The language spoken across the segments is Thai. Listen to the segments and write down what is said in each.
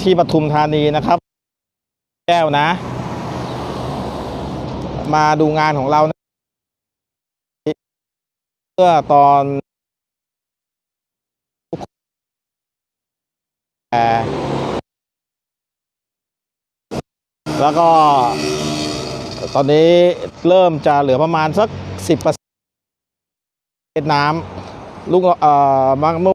ที่ปทุมธานีนะครับ แก้วนะ มาดูงานของเรานะเมื่อตอนแล้วก็ตอนนี้เริ่มจะเหลือประมาณสักสิบเปอร์เซ็นต์น้ำลูกเอ่อมาเมื่อ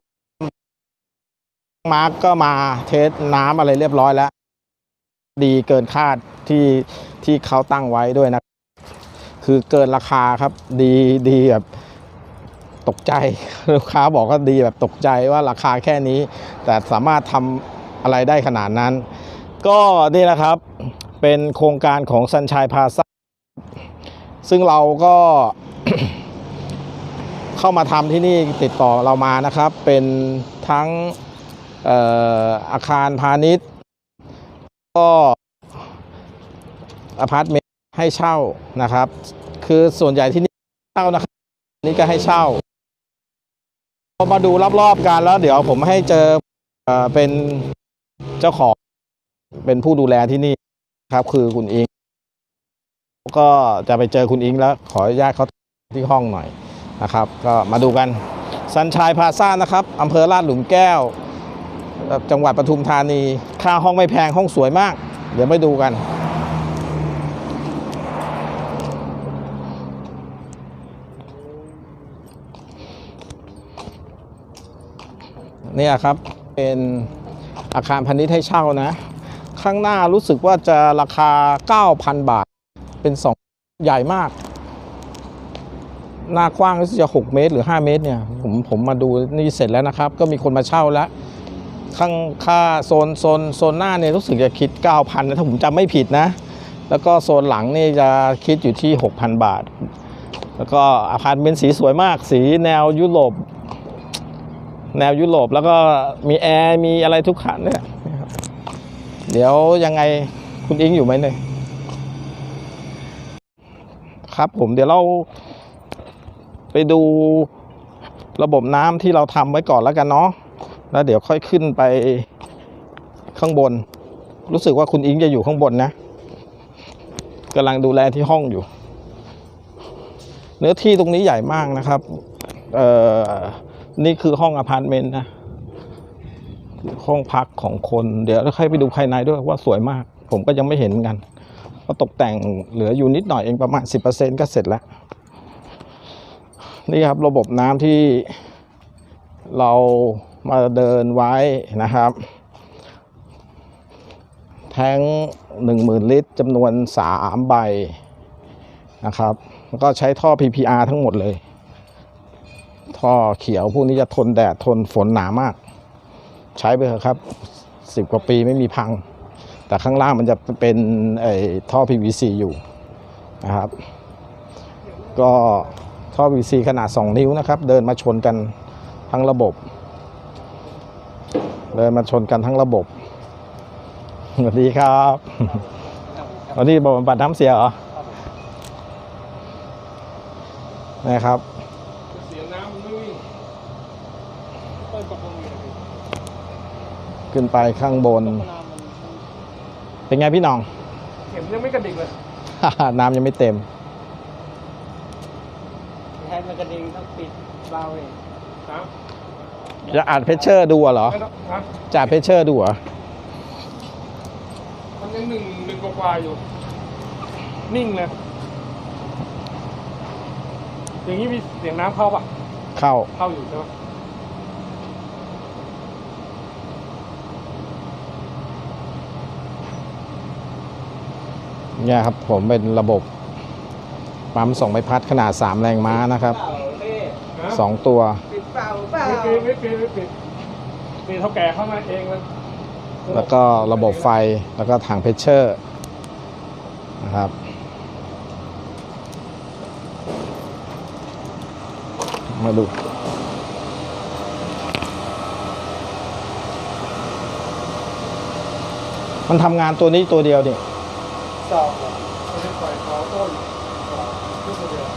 มาร์กก็มาเทสน้ำอะไรเรียบร้อยแล้ว ดีเกินคาดที่ที่เขาตั้งไว้ด้วยนะ คือเกินราคาครับ ดีดีแบบตกใจลูกค้าบอกว่าดีแบบตกใจว่าราคาแค่นี้ แต่สามารถทำอะไรได้ขนาดนั้น ก็นี่แหละครับเป็นโครงการของซันชัยพาซาซึ่งเราก็เข้ามาทำที่นี่ติดต่อเรามานะครับ เป็นทั้ง อาคารพาณิชย์ ก็อพาร์ตเมนต์ให้เช่านะครับ คือส่วนใหญ่ที่นี่เช่านะครับนี่ก็ให้เช่าพอมาดูรอบๆกันแล้ว เดี๋ยวผมให้เจอเอเป็นเจ้าของเป็นผู้ดูแลที่นี่ครับ คือคุณอิง ก็จะไปเจอคุณอิงแล้ว ขออนุญาตเขาที่ห้องหน่อยนะครับ ก็มาดูกันซันชายพาซ่านะครับอำเภอลาดหลุมแก้ว จังหวัดปทุมธานี ค่าห้องไม่แพงห้องสวยมาก เดี๋ยวไปดูกัน เนี่ยครับ เป็นอาคารพาณิชย์ให้เช่านะ ข้างหน้ารู้สึกว่าจะราคา 9,000 บาท เป็นสองใหญ่มาก หน้ากว้างรู้สึกจะ 6 เมตรหรือ 5 เมตรเนี่ย ผมผมมาดูนี่เสร็จแล้วนะครับ ก็มีคนมาเช่าแล้ว ข้างค่าโซนโซนโซนหน้าเนี่ยรู้สึกจะคิด 9,000นะถ้าผมจำไม่ผิดนะ แล้วก็โซนหลังนี่จะคิดอยู่ที่ 6,000 บาท แล้วก็อาพาร์ตเมนสีสวยมากสีแนวยุโรปแนวยุโรปแล้วก็มีแอร์มีอะไรทุกขันเนี่ยเดี๋ยวยังไงคุณอิงอยู่ไหมเนี่ยครับผมเดี๋ยวเราไปดูระบบน้ำที่เราทำไว้ก่อนแล้วกันเนาะ แล้วเดี๋ยวค่อยขึ้นไปข้างบน รู้สึกว่าคุณอิงจะอยู่ข้างบนนะกำลังดูแลที่ห้องอยู่ เนื้อที่ตรงนี้ใหญ่มากนะครับเอ่อนี่คือห้องอพาร์ตเมนต์นะห้องพักของคน เดี๋ยวเราค่อยไปดูภายในด้วยว่าสวยมาก ผมก็ยังไม่เห็นเหมือนกันก็ตกแต่งเหลืออยู่นิดหน่อยเองประมาณ 10%ก็เสร็จแล้ว นี่ครับระบบน้ำที่เรา มาเดินไว้นะครับ แท้ง10,000 ลิตรจำนวน 3 ใบนะครับแล้วก็ใช้ท่อ PPR ทั้งหมดเลย ท่อเขียวพวกนี้จะทนแดดทนฝนหนามาก ใช้ไปเถอะครับ 10 กว่าปีไม่มีพัง แต่ข้างล่างมันจะเป็นไอ้ท่อ PVC อยู่นะครับ ก็ท่อ PVC ขนาด 2 นิ้วนะครับ เดินมาชนกันทั้งระบบ เดินมาชนกันทั้งระบบ สวัสดีครับวันนี้บอกบำบัดน้ำเสียเหรอนะครับเสียน้ำมันไม่วิ่งเปิดประตูอยู่นะพี่ขึ้นไปข้างบนน้ำมันเป็นไงพี่หน้อง เข็มยังไม่กระดิกเลย น้ำยังไม่เต็มแทนมันกระดิ่งต้องปิดเบาเองครับ จะอ่านเพชเชอร์ดูเหรอไม่ต้องครับจะอ่านเพชเชอร์ดูเหรอมันยังหนึ่งหนึ่งกว่าๆอยู่ นิ่งเลยอย่างนี้มีเสียงน้ำเข้าปะเข้าเข้าอยู่ใช่ไหมเนี่ยครับผมเป็นระบบปั๊มส่งใบพัดขนาด 3 แรงม้านะครับฮะ2ตัวปิด เปล่าเปล่า ไม่ปิดไม่ปิดไม่ปิดนี่เท่าแก่เข้ามาเองเลยแล้วก็ระบบไฟแล้วก็ถังเพชเชอร์นะครับ มาดู มันทำงานตัวนี้ตัวเดียวนี่ สอบเหรอไม่ได้ปล่อยเขาต้นสอบทุกคนเดียว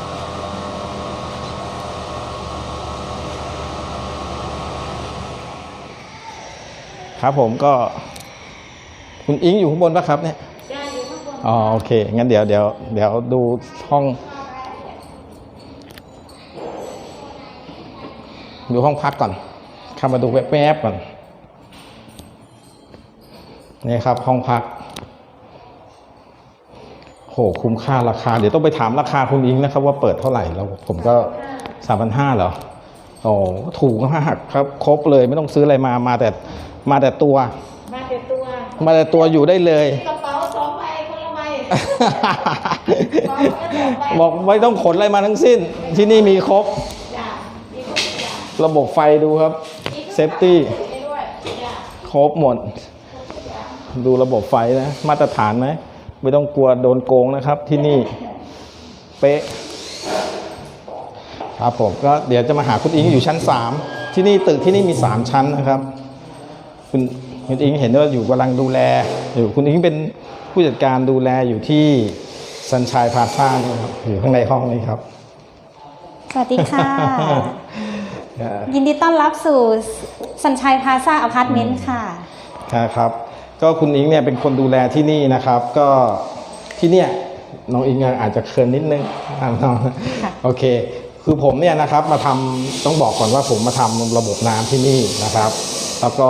คครับผมก็ คุณอิงอยู่ข้างบนปะครับเนี่ยได้อยู่ข้างบนอ๋อโอเค งั้นเดี๋ยวเดี๋ยวเดี๋ยวดูห้อง ดูห้องพักก่อน เข้ามาดูแวบๆก่อน นี่ครับห้องพัก โหคุ้มค่าราคา เดี๋ยวต้องไปถามราคาคุณอิงนะครับว่าเปิดเท่าไหร่แล้วผมก็สามพันห้าเหรอ โอ้ถูกมากครับ ครบเลยไม่ต้องซื้ออะไรมา มาแต่ มาแต่ตัว มาแต่ตัว มาแต่ตัวอยู่ได้เลย กระเป๋าสองใบคนละใบ บอกไม่ต้องขนอะไรมาทั้งสิ้น ที่นี่มีครบจ้ะมีทุกอย่างระบบไฟดูครับมีทุกเซฟตี้ให้ด้วยจ้ะครบหมด ดูระบบไฟนะ มาตรฐานไหมไม่ต้องกลัวโดนโกงนะครับที่นี่ เป๊ะ ครับผมก็เดี๋ยวจะมาหาคุณอิงอยู่ชั้น 3 ที่นี่ตึกที่นี่มี 3 ชั้นนะครับ คุณคุณอิงเห็นว่าอยู่กำลังดูแลอยู่คุณอิงเป็นผู้จัดการดูแลอยู่ที่สันชัยพาซ่านี่ครับอยู่ข้างในห้องนี้ครับ สวัสดีค่ะอ่ายินดีต้อนรับสู่สัญชัยพาซาอพาร์ตเมนต์ค่ะครับ ก็คุณอิงเนี่ยเป็นคนดูแลที่นี่นะครับ ก็ที่เนี่ยน้องอิงอาจจะเคินนิดนึงน้องค่ะโอเค คือผมเนี่ยนะครับมาทำต้องบอกก่อนว่าผมมาทำระบบน้ำที่นี่นะครับ แล้วก็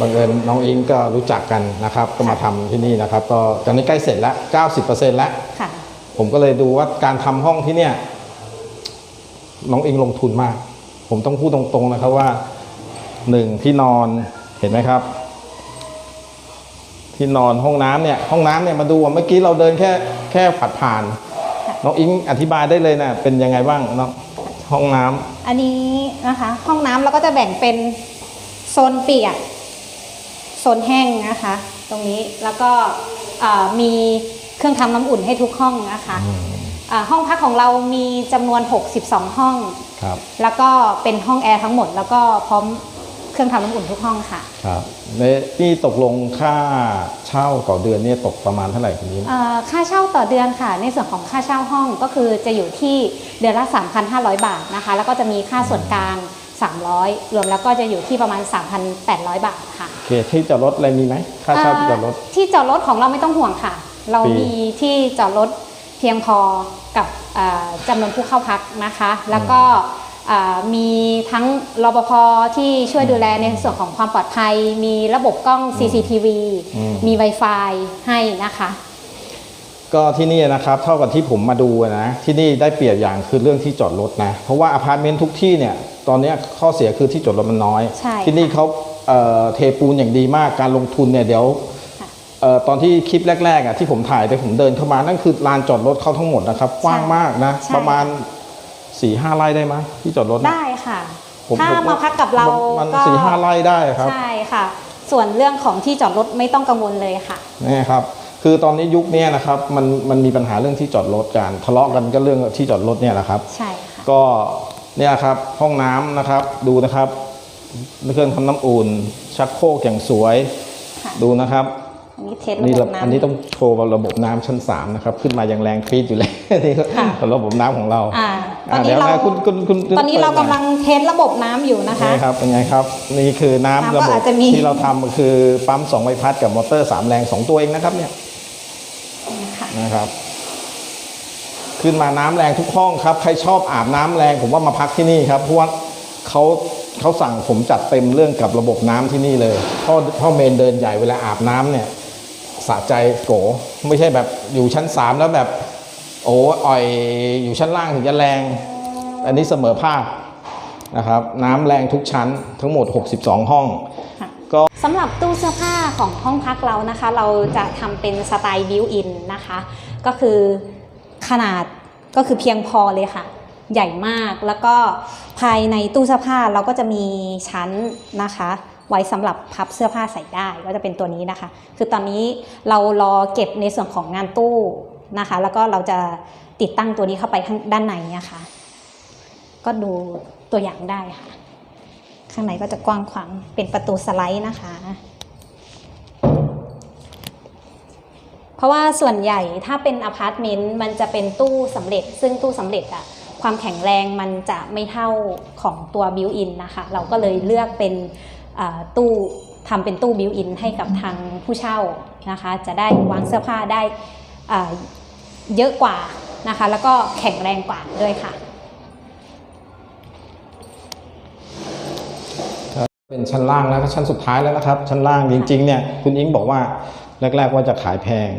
บังเอิญน้องอิงก็รู้จักกันนะครับ ก็มาทำที่นี่นะครับ ก็ตอนนี้ใกล้เสร็จแล้ว90%แล้วค่ะผมก็เลยดูว่าการทำห้องที่เนี่ยน้องอิงลงทุนมาก ผมต้องพูดตรงๆนะครับว่าหนึ่งที่นอนเห็นไหมครับ ที่นอนห้องน้ำเนี่ย ห้องน้ำเนี่ยมาดูว่าเมื่อกี้เราเดินแค่แค่ผัดผ่าน น้องอิงอธิบายได้เลยนะเป็นยังไงบ้างน้องห้องน้ำอันนี้นะคะ ห้องน้ำเราก็จะแบ่งเป็น โซนเปียกโซนแห้งนะคะ ตรงนี้แล้วก็เอ่อมีเครื่องทำน้ำอุ่นให้ทุกห้องนะคะอ่าห้องพักของเรามีจำนวน 62 ห้อง ครับ แล้วก็เป็นห้องแอร์ทั้งหมด แล้วก็พร้อมเครื่องทำน้ำอุ่นทุกห้องค่ะ ครับในนี่ตกลงค่าเช่าต่อเดือนเนี่ยตกประมาณเท่าไหร่คุณอิงเอ่อค่าเช่าต่อเดือนค่ะ ในส่วนของค่าเช่าห้องก็คือจะอยู่ที่เดือนละ 3,500 บาทนะคะ แล้วก็จะมีค่าส่วนกลาง 300 รวมแล้วก็จะอยู่ที่ประมาณ 3,800 บาทค่ะโอเคที่จอดรถอะไรมีไหมค่าเช่าที่จอดรถเอ่อที่จอดรถของเราไม่ต้องห่วงค่ะ เราฟรีมีที่จอดรถเพียงพอกับเอ่อจำนวนผู้เข้าพักนะคะ แล้วก็เอ่อมีทั้งรปภที่ช่วยดูแลในส่วนของความปลอดภัย มีระบบกล้อง CCTV อืมมี Wi-Fi ให้นะคะ ก็ที่นี่นะครับเท่ากับที่ผมมาดูนะ ที่นี่ได้เปรียบอย่างคือเรื่องที่จอดรถนะ เพราะว่าอพาร์ตเมนต์ทุกที่เนี่ย ตอนเนี้ยข้อเสียคือที่จอดรถมันน้อย ใช่ที่นี่เขาเอ่อเทปูนอย่างดีมากการลงทุนเนี่ยเดี๋ยวค่ะ เอ่อตอนที่คลิปแรกๆอะที่ผมถ่ายไปผมเดินเข้ามานั่นคือลานจอดรถเขาทั้งหมดนะครับกว้างมากนะ ใช่ ประมาณ4ี่ห้าไร่ได้มั้ยที่จอดรถนะได้ค่ะ ผมถ้าผมมาพักกับเรามันก็สี่ห้าไร่ได้ครับ ใช่ค่ะ ส่วนเรื่องของที่จอดรถไม่ต้องกังวลเลยค่ะ นี่ครับ คือตอนนี้ยุคเนี้ยนะครับ มันมันมีปัญหาเรื่องที่จอดรถกันทะเลาะกันก็เรื่องที่จอดรถเนี่ยแหละครับ ใช่ค่ะ ก็ เนี่ยครับห้องน้ำนะครับดูนะครับเครื่องทำน้ำอุ่น ชักโครกอย่างสวยค่ะดูนะครับอันนี้เทสนี่ระระบบน้ำอันนี้ต้องโชว์ระบบน้ำชั้น3นะครับขึ้นมาอย่างแรงฟีดอยู่เลยนี่ก็ค่ะระบบน้ำของเราอ่าตอ่าอนเดี๋นี้ยวเรานะคุณคุณคุณคุณตอนนี้เราปิดหกำยลังเทสระบบน้ำอยู่นะคะนี่ครับเป็นไงครับนี่คือน้ำน้ำก็ระบบอาจจะมีที่เราทำคือปั๊ม2ใบพัดกับมอเตอร์3แรง2ตัวเองนะครับเนี่ยค่ะนะครับ ขึ้นมาน้ำแรงทุกห้องครับ ใครชอบอาบน้ำแรงผมว่ามาพักที่นี่ครับเพราะว่าเขาเขาสั่งผมจัดเต็มเรื่องกับระบบน้ำที่นี่เลยพ่อพ่อเมนเดินใหญ่เวลาอาบน้ำเนี่ยสะใจโกไม่ใช่แบบอยู่ชั้นสามแล้วแบบ โอ้อ่อยอยู่ชั้นล่างถึงจะแรง อันนี้เสมอภาคนะครับน้ำแรงทุกชั้นทั้งหมด 62 ห้องค่ะก็สำหรับตู้เสื้อผ้าของห้องพักเรานะคะ เราจะทำเป็นสไตล์บิวอินนะคะ ก็คือ ขนาดก็คือเพียงพอเลยค่ะ ใหญ่มากแล้วก็ภายในตู้เสื้อผ้าเราก็จะมีชั้นนะคะ ไว้สำหรับพับเสื้อผ้าใส่ได้ก็จะเป็นตัวนี้นะคะ คือตอนนี้เรารอเก็บในส่วนของงานตู้นะคะ แล้วก็เราจะติดตั้งตัวนี้เข้าไปข้างด้านในนะคะ ก็ดูตัวอย่างได้ค่ะ ข้างในก็จะกว้างขวางเป็นประตูสไลด์นะคะ เพราะว่าส่วนใหญ่ถ้าเป็นอพาร์ตเมนต์มันจะเป็นตู้สำเร็จ ซึ่งตู้สำเร็จอะความแข็งแรงมันจะไม่เท่าของตัวบิวอินนะคะ เราก็เลยเลือกเป็นตู้ทำเป็นตู้บิวอินให้กับทางผู้เช่านะคะ จะได้วางเสื้อผ้าได้เยอะกว่านะคะ แล้วก็แข็งแรงกว่าด้วยค่ะ เป็นชั้นล่างแล้วก็ชั้นสุดท้ายแล้วนะครับ ชั้นล่างจริงๆเนี่ยคุณอิงบอกว่า แรกๆว่าจะขายแพง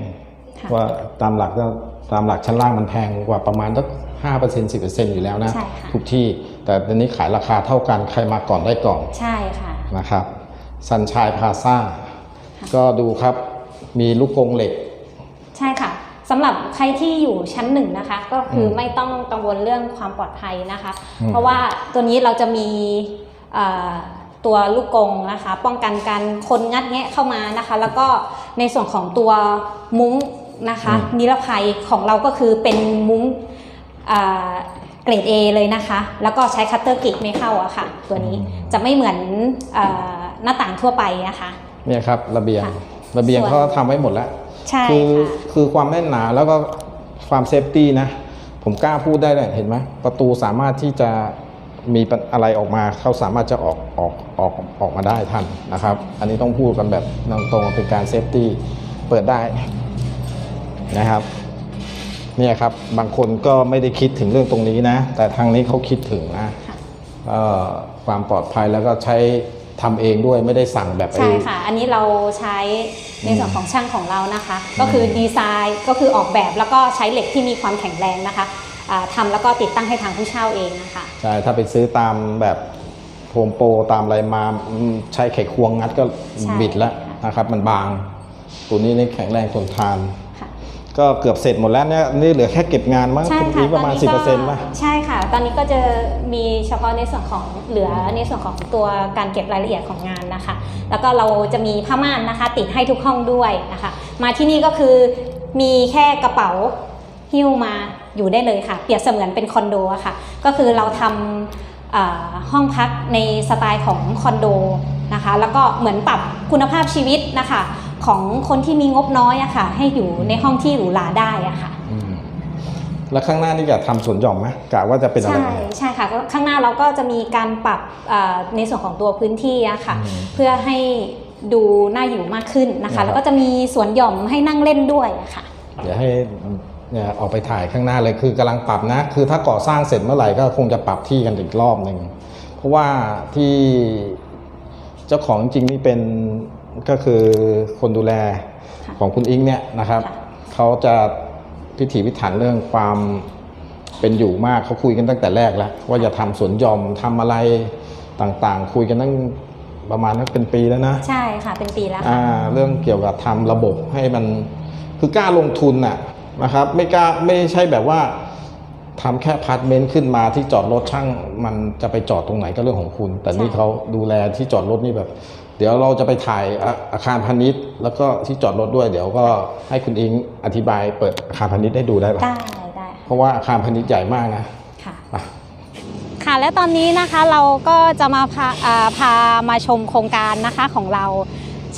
ค่ะว่าตามหลักก็ตามหลักชั้นล่างมันแพงกว่าประมาณสักห้าเปอร์เซ็นต์สิบเปอร์เซ็นต์อยู่แล้วนะใช่ค่ะทุกที่แต่ตอนนี้ขายราคาเท่ากันใครมาก่อนได้ก่อนใช่ค่ะนะครับซันชายพาซ่าก็ดูครับมีลูกกรงเหล็ก ใช่ค่ะสำหรับใครที่อยู่ชั้นหนึ่งนะคะ ก็คืออมไม่ต้องกังวลเรื่องความปลอดภัยนะคะอืมเพราะว่าตัวนี้เราจะมีเอ่อ ตัวลูกกรงนะคะ ป้องกันการคนงัดแงะเข้ามานะคะ แล้วก็ในส่วนของตัวมุ้งนะคะ นิรภัยของเราก็คือเป็นมุ้งเอ่อเกรด A เลยนะคะ แล้วก็ใช้คัตเตอร์กรีดไม่เข้าอะค่ะ ตัวนี้จะไม่เหมือนเอ่อหน้าต่างทั่วไปนะคะเนี่ยครับระเบียงค่ะระเบียงส่วนเขาทำไว้หมดแล้วใช่คือค่ะคือความแน่นหนาแล้วก็ความเซฟตี้นะ ผมกล้าพูดได้เลยเห็นไหมประตูสามารถที่จะ มีอะไรออกมาเขาสามารถจะออกออกออกออกมาได้ทันนะครับ อันนี้ต้องพูดกันแบบตรงๆเป็นการเซฟตี้เปิดได้นะครับเนี่ยครับบางคนก็ไม่ได้คิดถึงเรื่องตรงนี้นะ แต่ทางนี้เขาคิดถึงนะค่ะเอ่อความปลอดภัยแล้วก็ใช้ทำเองด้วยไม่ได้สั่งแบบใช่ไอ้ค่ะ อันนี้เราใช้ในส่วนของช่างของเรานะคะ ก็คือดีไซน์ก็คือออกแบบแล้วก็ใช้เหล็กที่มีความแข็งแรงนะคะ อ่าทำแล้วก็ติดตั้งให้ทางผู้เช่าเองนะคะใช่ถ้าไปซื้อตามแบบโฮมโปรตามอะไรมาอืมใช้ไขควงงัดก็ใช่บิดแล้วนะครับ มันบาง ตัวนี้นี่แข็งแรงทนทานค่ะก็เกือบเสร็จหมดแล้วเนี่ยนี่เหลือแค่เก็บงานมั้งใช่คุณค่ะนี้ประมาณตอนนี้ก็10%ป่ะใช่ค่ะ ตอนนี้ก็จะมีเฉพาะในส่วนของเหลือในส่วนของตัวการเก็บรายละเอียดของงานนะคะ แล้วก็เราจะมีผ้าม่านนะคะ ติดให้ทุกห้องด้วยนะคะ มาที่นี่ก็คือมีแค่กระเป๋า หิ้วมาอยู่ได้เลยค่ะ เปรียบเสมือนเป็นคอนโดอะค่ะ ก็คือเราทำอ่าห้องพักในสไตล์ของคอนโดนะคะ แล้วก็เหมือนปรับคุณภาพชีวิตนะคะ ของคนที่มีงบน้อยอะค่ะ ให้อยู่ในห้องที่หรูหราได้อะค่ะอืมแล้วข้างหน้านี่จะทำสวนหย่อมไหมกะว่าจะเป็นอะไร ใช่ใช่ค่ะก็ข้างหน้าเราก็จะมีการปรับเอ่อในส่วนของตัวพื้นที่อะค่ะอืมเพื่อให้ดูน่าอยู่มากขึ้นนะครัคะบแล้วก็จะมีสวนหย่อมให้นั่งเล่นด้วยอะค่ะ เดี๋ยวให้ เนี่ยออกไปถ่ายข้างหน้าเลยคือกำลังปรับนะ คือถ้าก่อสร้างเสร็จเมื่อไหร่ก็คงจะปรับที่กันอีกรอบหนึ่งเพราะว่าที่เจ้าของจริงๆนี่เป็นก็คือคนดูแลค่ะของคุณอิงเนี่ยนะครับค่ะเขาจะพิถีพิถันเรื่องความเป็นอยู่มากเขาคุยกันตั้งแต่แรกแล้ว ว่าจะทำสวนหย่อมทำอะไรต่างๆ คุยกันตั้งประมาณนักเป็นปีแล้วนะ ใช่ค่ะเป็นปีแล้วอ่าค่ะเรื่องเกี่ยวกับทำระบบให้มันคือกล้าลงทุนน่ะ นะครับ ไม่กล้าไม่ใช่แบบว่าทำแค่พาร์ทเมนต์ขึ้นมาที่จอดรถช่างมันจะไปจอดตรงไหนก็เรื่องของคุณ แต่นี่เขาดูแลที่จอดรถนี่แบบ เดี๋ยวเราจะไปถ่ายอาอาคารพาณิชย์ แล้วก็ที่จอดรถด้วย เดี๋ยวก็ให้คุณอิงอธิบายเปิดอาคารพาณิชย์ให้ดูได้ปะได้ได้เพราะว่าอาคารพาณิชย์ใหญ่มากนะค่ะ อะ ค่ะและตอนนี้นะคะเราก็จะมาพาอ่าพามาชมโครงการนะคะของเรา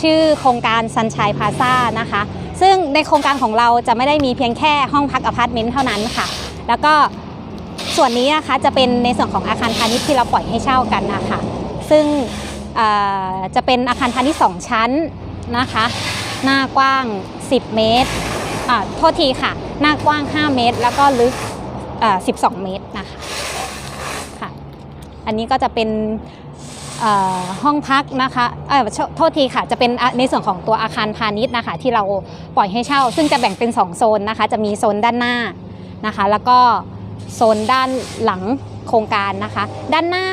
ชื่อโครงการซันชัยพาซ่านะคะ ซึ่งในโครงการของเราจะไม่ได้มีเพียงแค่ห้องพักอพาร์ตเมนต์เท่านั้นค่ะ แล้วก็ส่วนนี้นะคะจะเป็นในส่วนของอาคารพาณิชย์ที่เราปล่อยให้เช่ากันนะคะซึ่งจะเป็นอาคารพาณิชย์สองชั้นนะคะ หน้ากว้าง 10 เมตรอ่าโทษทีค่ะ หน้ากว้าง 5 เมตร แล้วก็ลึก 12 เมตรนะคะค่ะ อันนี้ก็จะเป็น ห้องพักนะคะโทษทีค่ะจะเป็นในส่วนของตัวอาคารพาณิชย์นะคะ ที่เราปล่อยให้เช่า ซึ่งจะแบ่งเป็น 2 โซนนะคะ จะมีโซนด้านหน้านะคะ แล้วก็โซนด้านหลังโครงการนะคะ ด้านหน้า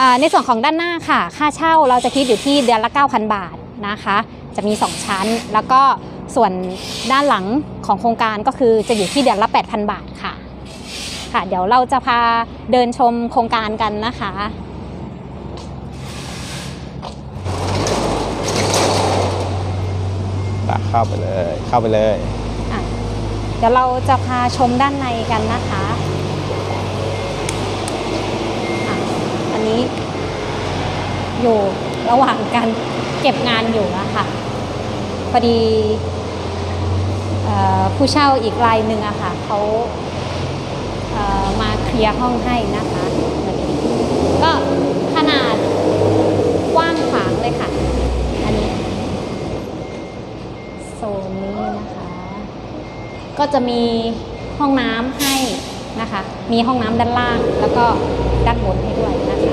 อ่าในส่วนของด้านหน้าค่ะ ค่าเช่าเราจะคิดอยู่ที่เดือนละ 9,000 บาทนะคะ จะมี 2 ชั้น แล้วก็ส่วนด้านหลังของโครงการก็คือจะอยู่ที่เดือนละ 8,000 บาทค่ะ ค่ะ เดี๋ยวเราจะพาเดินชมโครงการกันนะคะ เข้าไปเลย เข้าไปเลย อะเดี๋ยวเราจะพาชมด้านในกันนะคะอะอันนี้ อยู่ระหว่างการเก็บงานอยู่นะคะพอดีเอ่อผู้เช่าอีกรายหนึ่งอะค่ะเขาเอ่อมาเคลียร์ห้องให้นะคะก็ขนาดกว้างขวางเลยค่ะ นนี้นะคะ ก็จะมีห้องน้ำให้นะคะ มีห้องน้ำด้านล่างแล้วก็ด้านบนให้ด้วยนะคะ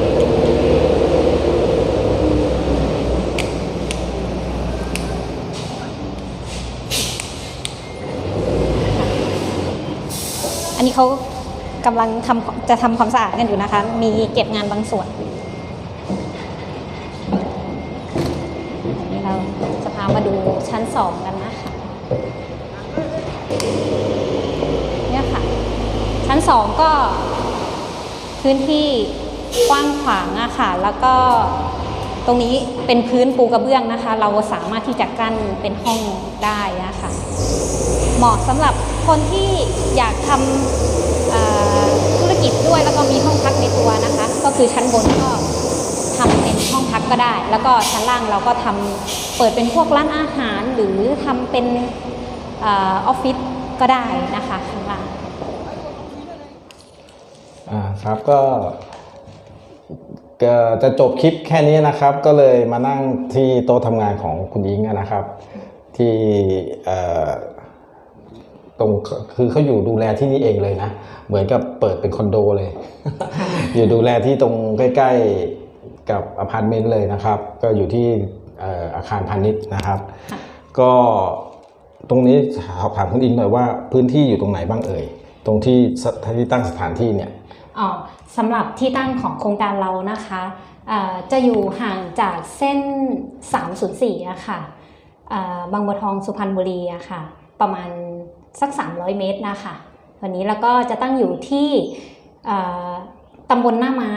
อันนี้เขากำลังทำจะทำความสะอาดกันอยู่นะคะ มีเก็บงานบางส่วนอันนี้เราจะพามาดู ชั้นสองกันนะคะเนี่ยค่ะ ชั้นสองก็พื้นที่กว้างขวางอะค่ะ แล้วก็ตรงนี้เป็นพื้นปูกระเบื้องนะคะ เราสามารถที่จะกั้นเป็นห้องได้นะคะเหมาะสำหรับคนที่อยากทำธุรกิจด้วยแล้วก็มีห้องพักในตัวนะคะ ก็คือชั้นบนก็ทำเป็นห้อง ก็ได้ แล้วก็ชั้นล่างเราก็ทำเปิดเป็นพวกร้านอาหาร หรือทำเป็นออฟฟิศก็ได้นะคะข้างล่างอ่าครับก็จะจบคลิปแค่นี้นะครับ ก็เลยมานั่งที่โต๊ะทำงานของคุณยิงนะครับ ที่ตรงคือเขาอยู่ดูแลที่นี่เองเลยนะ เหมือนกับเปิดเป็นคอนโดเลย อยู่ดูแลที่ตรงใกล้ ๆ กับอพาร์ตเมนต์เลยนะครับ ก็อยู่ที่เอ่ออาคารพาณิชย์นะครับค่ะก็ตรงนี้สอบถามคุณอิงหน่อยว่าพื้นที่อยู่ตรงไหนบ้างเอ่ย ตรงที่สถที่ตั้งสถานที่เนี่ยอ๋อสำหรับที่ตั้งของโครงการเรานะคะเอ่อจะอยู่ห่างจากเส้น 304อะค่ะเอ่อบางบัวทองสุพรรณบุรีอะค่ะ ประมาณสัก 300 เมตรนะคะวันนี้แล้วก็จะตั้งอยู่ที่เอ่อตำบลหน้าไม้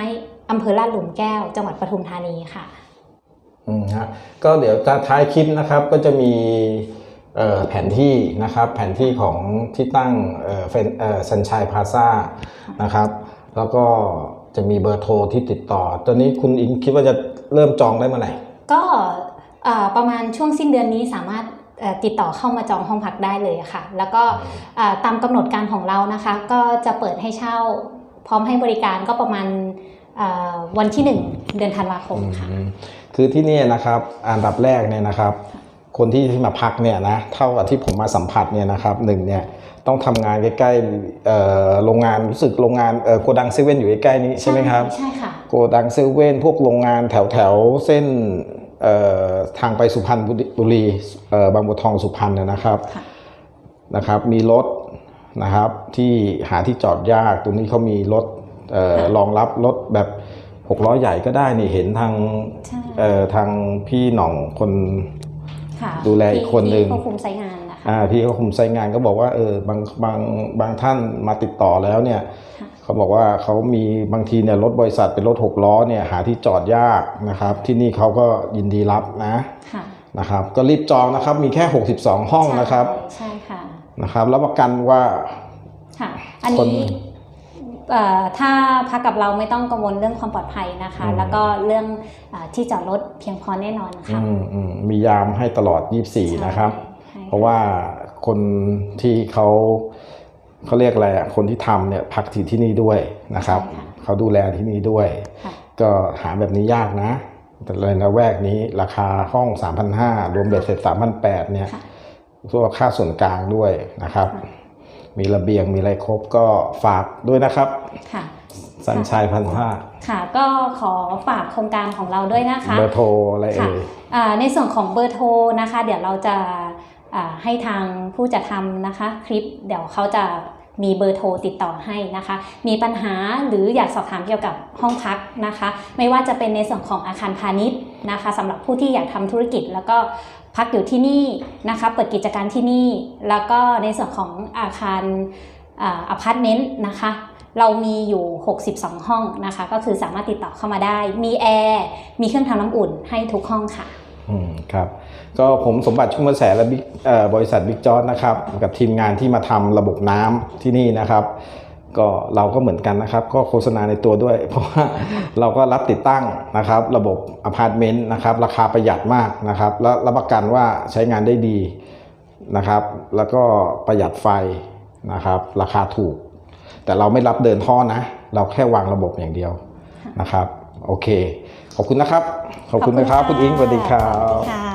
อำเภอลาดหลุมแก้ว จังหวัดปทุมธานีค่ะอืมฮะก็เดี๋ยวจะท้ายคลิปนะครับก็จะมีเอ่อแผนที่นะครับแผนที่ของที่ตั้งเอ่อเฟนเอ่อซันชัยพาซานะครับ แล้วก็จะมีเบอร์โทรที่ติดต่อ ตอนนี้คุณอิงคิดว่าจะเริ่มจองได้เมื่อไหร่ก็เอ่อประมาณช่วงสิ้นเดือนนี้สามารถเอ่อติดต่อเข้ามาจองห้องพักได้เลยค่ะ แล้วก็เอ่อตามกำหนดการของเรานะคะ ก็จะเปิดให้เช่า พร้อมให้บริการก็ประมาณเอ่อ วันที่ 1 เดือนธันวาคมค่ะอืมคือที่นี่นะครับอันดับแรกเนี่ยนะครับ คนที่ที่มาพักเนี่ยนะเท่ากับที่ผมมาสัมผัสเนี่ยนะครับหนึ่งเนี่ยต้องทำงานใกล้ๆเอ่อโรงงานรู้สึกโรงงานเอ่อโกดังเซเว่นอยู่ใกล้ๆนี้ใช่ไหมครับใช่ค่ะโกดังเซเว่นพวกโรงงานแถวแถวๆเส้นเอ่อทางไปสุพรรณบุรีเอ่อบางบัวทองสุพรรณนะนะครับค่ะนะครับ มีรถนะครับที่หาที่จอดยากตรงนี้เขามีรถเอ่อค่ะ รองรับรถแบบหกล้อใหญ่ก็ได้นี่เห็นทางใช่เอ่อทางพี่หน่องคน ค่ะดูแลอีกคนหนึ่ง ที่ควบคุมไซต์งานนะคะ อ่าพี่เขาคุมไซต์งานก็บอกว่าเออบางบางบางท่านมาติดต่อแล้วเนี่ยค่ะ เขาบอกว่าเขามีบางทีเนี่ยรถบริษัทเป็นรถหกล้อเนี่ยหาที่จอดยากนะครับ ที่นี่เขาก็ยินดีรับนะค่ะนะครับ ก็รีบจองนะครับมีแค่ 62 ห้องนะครับใช่ค่ะ นะครับรับประกันว่า ค่ะ อันคนนี้เอ่อ ถ้าพักกับเราไม่ต้องกังวลเรื่องความปลอดภัยนะคะอืมแล้วก็เรื่องเออที่จอดรถเพียงพอแน่นอนค่ะอืมอืมมียามให้ตลอด 24 นะครับใช่เพราะว่าคนที่เขาเขาเรียกอะไรอะคนที่ทำเนี่ยพักที่ที่นี่ด้วยนะครับใช่ค่ะเขาดูแลที่นี่ด้วยค่ะก็หาแบบนี้ยากนะ แต่ในละแวกนี้ราคาห้อง 3,500รวมเบ็ดเสร็จ3,800เนี่ยค่ะรวมค่าส่วนกลางด้วยนะครับ มีระเบียงมีอะไรครบก็ฝากด้วยนะครับ ค่ะ สัญชัยพันห้าค่ะ ก็ขอฝากโครงการของเราด้วยนะคะ เบอร์โทรอะไรค่ะเอ่ยอ่าในส่วนของเบอร์โทรนะคะ เดี๋ยวเราจะอ่าให้ทางผู้จัดทำนะคะ คลิปเดี๋ยวเขาจะมีเบอร์โทรติดต่อให้นะคะ มีปัญหาหรืออยากสอบถามเกี่ยวกับห้องพักนะคะ ไม่ว่าจะเป็นในส่วนของอาคารพาณิชย์นะคะสำหรับผู้ที่อยากทำธุรกิจแล้วก็ พักอยู่ที่นี่นะคะเปิดกิจการที่นี่ แล้วก็ในส่วนของอาคารอาพาร์ตเมนต์นะคะเรามีอยู่ 62 ห้องนะคะ ก็คือสามารถติดต่อเข้ามาได้ มีแอร์มีเครื่องทำน้ำอุ่นให้ทุกห้องค่ะ อืมครับ ก็ผมสมบัติชุ่มกระแสและบริษัทบิ๊กจอร์นะครับ กับทีมงานที่มาทำระบบน้ำที่นี่นะครับ ก็เราก็เหมือนกันนะครับ ก็โฆษณาในตัวด้วย เพราะว่าเราก็รับติดตั้งนะครับ ระบบอพาร์ตเมนต์นะครับ ราคาประหยัดมากนะครับ และรับประกันว่าใช้งานได้ดีนะครับ แล้วก็ประหยัดไฟนะครับ ราคาถูก แต่เราไม่รับเดินท่อนะ เราแค่วางระบบอย่างเดียวนะครับ โอเค ขอบคุณนะครับ ขอบคุณนะครับ คุณอิงสวัสดีครับ